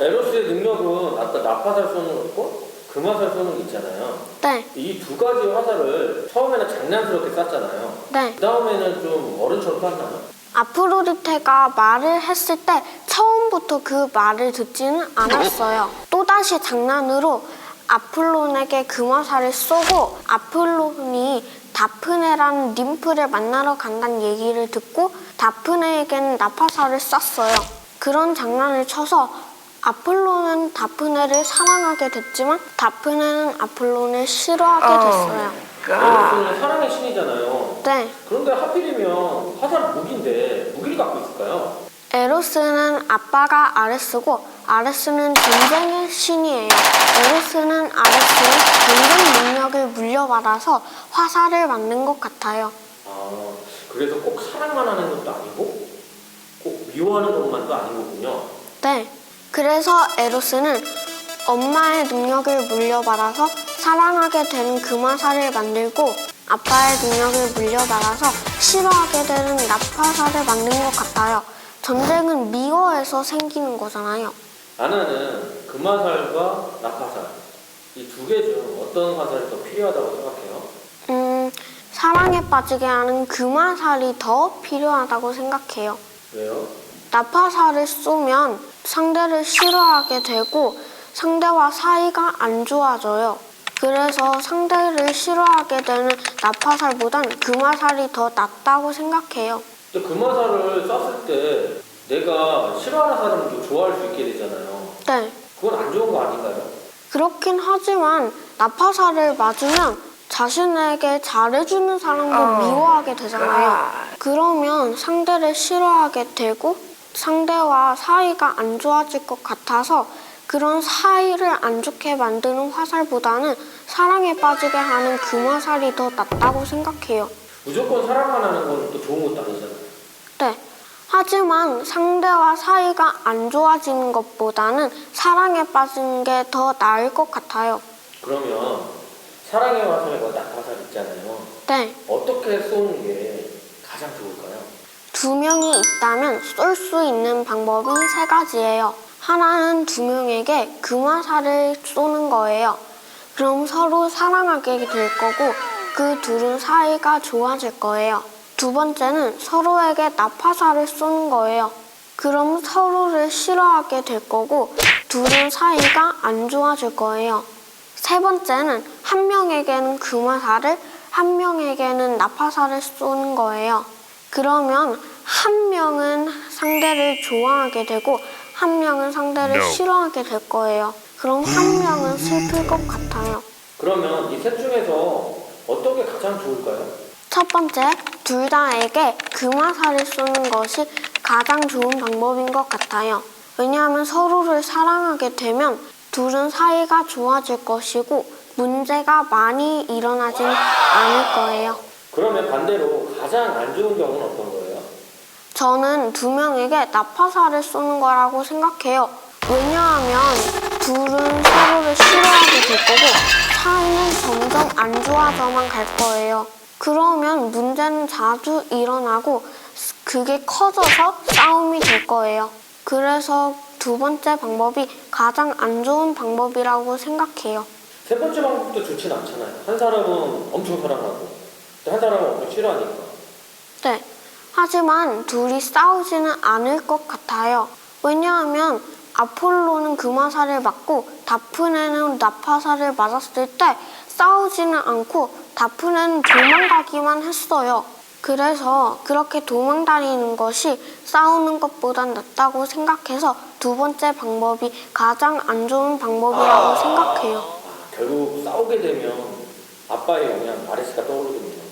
에로스의 능력은 아까 나파살 쏘는 거 있고 금화살 쏘는 거 있잖아요. 네. 이 두 가지 화살을 처음에는 장난스럽게 쐈잖아요. 네. 그 다음에는 좀 어른처럼 쐈나요? 아프로디테가 말을 했을 때 처음부터 그 말을 듣지는 않았어요. 또다시 장난으로 아폴론에게 금화살을 쏘고 아폴론이 다프네라는 님프를 만나러 간다는 얘기를 듣고 다프네에게는 나파살을 쐈어요. 그런 장난을 쳐서 아폴론은 다프네를 사랑하게 됐지만 다프네는 아폴론을 싫어하게 됐어요. 에로스는 사랑의 신이잖아요. 네. 그런데 하필이면 화살은 무기인데 무기를 갖고 있을까요? 에로스는 아빠가 아레스고 아레스는 전쟁의 신이에요. 에로스는 아레스의 전쟁 능력을 물려받아서 화살을 만든 것 같아요. 아, 그래서 꼭 사랑만 하는 것도 아니고 꼭 미워하는 것만도 아닌 거군요. 네. 그래서 에로스는 엄마의 능력을 물려받아서 사랑하게 되는 금화살을 만들고 아빠의 능력을 물려받아서 싫어하게 되는 나파살을 만든 것 같아요. 전쟁은 미워해서 생기는 거잖아요. 아나는 금화살과 나파살 이 두 개 중 어떤 화살이 더 필요하다고 생각해요? 음, 사랑에 빠지게 하는 금화살이 더 필요하다고 생각해요. 왜요? 나파살을 쏘면 상대를 싫어하게 되고 상대와 사이가 안 좋아져요. 그래서 상대를 싫어하게 되는 나파살보단 금화살이 더 낫다고 생각해요. 근데 금화살을 쐈을 때 내가 싫어하는 사람을 좀 좋아할 수 있게 되잖아요. 네. 그건 안 좋은 거 아닌가요? 그렇긴 하지만 나파살을 맞으면 자신에게 잘해주는 사람도 미워하게 되잖아요. 그러면 상대를 싫어하게 되고 상대와 사이가 안 좋아질 것 같아서 그런 사이를 안 좋게 만드는 화살보다는 사랑에 빠지게 하는 금화살이 더 낫다고 생각해요. 무조건 사랑만 하는 건 또 좋은 것도 아니잖아요. 네. 하지만 상대와 사이가 안 좋아지는 것보다는 사랑에 빠지는 게 더 나을 것 같아요. 그러면 사랑의 화살과 나파살 있잖아요. 네. 어떻게 쏘는 게 가장 좋을까요? 두 명이 있다면 쏠 수 있는 방법이 세 가지예요. 하나는 두 명에게 금화살을 쏘는 거예요. 그럼 서로 사랑하게 될 거고 그 둘은 사이가 좋아질 거예요. 두 번째는 서로에게 나파살을 쏘는 거예요. 그럼 서로를 싫어하게 될 거고 둘은 사이가 안 좋아질 거예요. 세 번째는 한 명에게는 금화살을 한 명에게는 나파살을 쏘는 거예요. 그러면 한 명은 상대를 좋아하게 되고 한 명은 상대를 No. 싫어하게 될 거예요. 그럼 한 명은 슬플 것 같아요. 그러면 이 셋 중에서 어떤 게 가장 좋을까요? 첫 번째, 둘 다에게 금화살을 쏘는 것이 가장 좋은 방법인 것 같아요. 왜냐하면 서로를 사랑하게 되면 둘은 사이가 좋아질 것이고 문제가 많이 일어나진 않을 거예요. 그러면 반대로 가장 안 좋은 경우는 어떤 거예요? 저는 두 명에게 나파살을 쏘는 거라고 생각해요. 왜냐하면 둘은 서로를 싫어하게 될 거고 사이는 점점 안 좋아져만 갈 거예요. 그러면 문제는 자주 일어나고 그게 커져서 싸움이 될 거예요. 그래서 두 번째 방법이 가장 안 좋은 방법이라고 생각해요. 세 번째 방법도 좋진 않잖아요. 한 사람은 엄청 사랑하고 또 한 사람은 엄청 싫어하니까. 네. 하지만 둘이 싸우지는 않을 것 같아요. 왜냐하면 아폴로는 금화살을 맞고 다프네는 나파살을 맞았을 때 싸우지는 않고 다프네는 도망가기만 했어요. 그래서 그렇게 도망다니는 것이 싸우는 것보단 낫다고 생각해서 두 번째 방법이 가장 안 좋은 방법이라고 생각해요. 아, 결국 싸우게 되면 아빠의 영향, 아레스가 떠오르겠네요.